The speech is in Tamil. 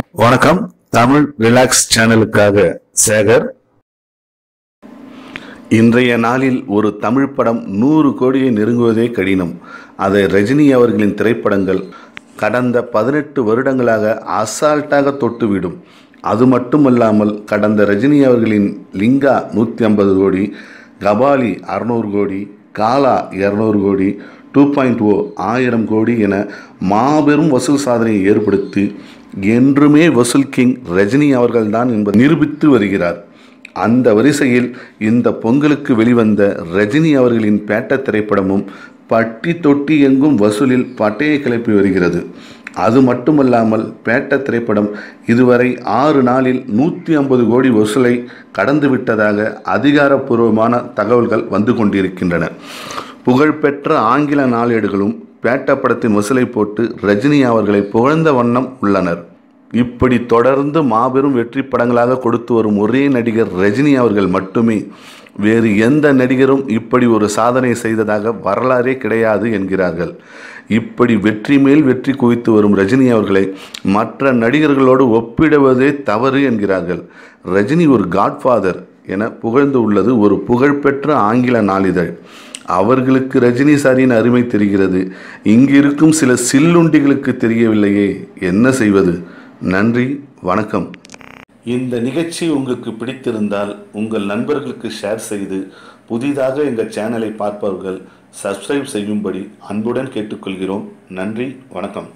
வணக்கம். தமிழ் ரிலாக்ஸ் சேனலுக்காக சேகர். இன்றைய நாளில் ஒரு தமிழ் படம் நூறு கோடியை நெருங்குவதே கடினம். அதை ரஜினி அவர்களின் திரைப்படங்கள். கடந்த பதினெட்டு வருடங்களாக அசால்ட்டாக தொட்டுவிடும். அது மட்டுமல்லாமல் கடந்த ரஜினி அவர்களின் லிங்கா நூற்றி ஐம்பது கோடி கபாலி அறநூறு கோடி காலா இரநூறு கோடி டூ பாயிண்ட் ஓ ஆயிரம் கோடி என மாபெரும் வசூல் சாதனையை ஏற்படுத்தி என்றுமே வசூல் கிங் ரஜினி அவர்கள்தான் என்பதை நிரூபித்து வருகிறார். அந்த வரிசையில் இந்த பொங்கலுக்கு வெளிவந்த ரஜினி அவர்களின் பேட்ட திரைப்படமும் பட்டி தொட்டி எங்கும் வசூலில் பட்டையை கிளப்பி வருகிறது. அது மட்டுமல்லாமல் பேட்ட திரைப்படம் இதுவரை ஆறு நாளில் நூற்றி ஐம்பது கோடி வசூலை கடந்துவிட்டதாக அதிகாரப்பூர்வமான தகவல்கள் வந்து கொண்டிருக்கின்றன. புகழ்பெற்ற ஆங்கில நாளேடுகளும் பேட்டா படத்தின் வசூலை போட்டு ரஜினி அவர்களை புகழ்ந்த வண்ணம் உள்ளனர். இப்படி தொடர்ந்து மாபெரும் வெற்றி படங்களாக கொடுத்து வரும் ஒரே நடிகர் ரஜினி அவர்கள் மட்டுமே வேறு எந்த நடிகரும் இப்படி ஒரு சாதனை செய்ததாக வரலாறே கிடையாது என்கிறார்கள். இப்படி வெற்றி மேல் வெற்றி குவித்து வரும் ரஜினி அவர்களை மற்ற நடிகர்களோடு ஒப்பிடுவதே தவறு என்கிறார்கள். ரஜினி ஒரு காட்ஃபாதர் என புகழ்ந்து உள்ளது ஒரு புகழ்பெற்ற ஆங்கில நாளிதழ். அவர்களுக்கு ரஜினி சாரியின் அருமை தெரிகிறது. இங்கிருக்கும் சில சில்லுண்டிகளுக்கு தெரியவில்லையே. என்ன செய்வது? நன்றி வணக்கம். இந்த நிகழ்ச்சி உங்களுக்கு பிடித்திருந்தால் உங்கள் நண்பர்களுக்கு ஷேர் செய்து புதிதாக எங்கள் சேனலை பார்ப்பவர்கள் சப்ஸ்கிரைப் செய்யும்படி அன்புடன் கேட்டுக்கொள்கிறோம். நன்றி வணக்கம்.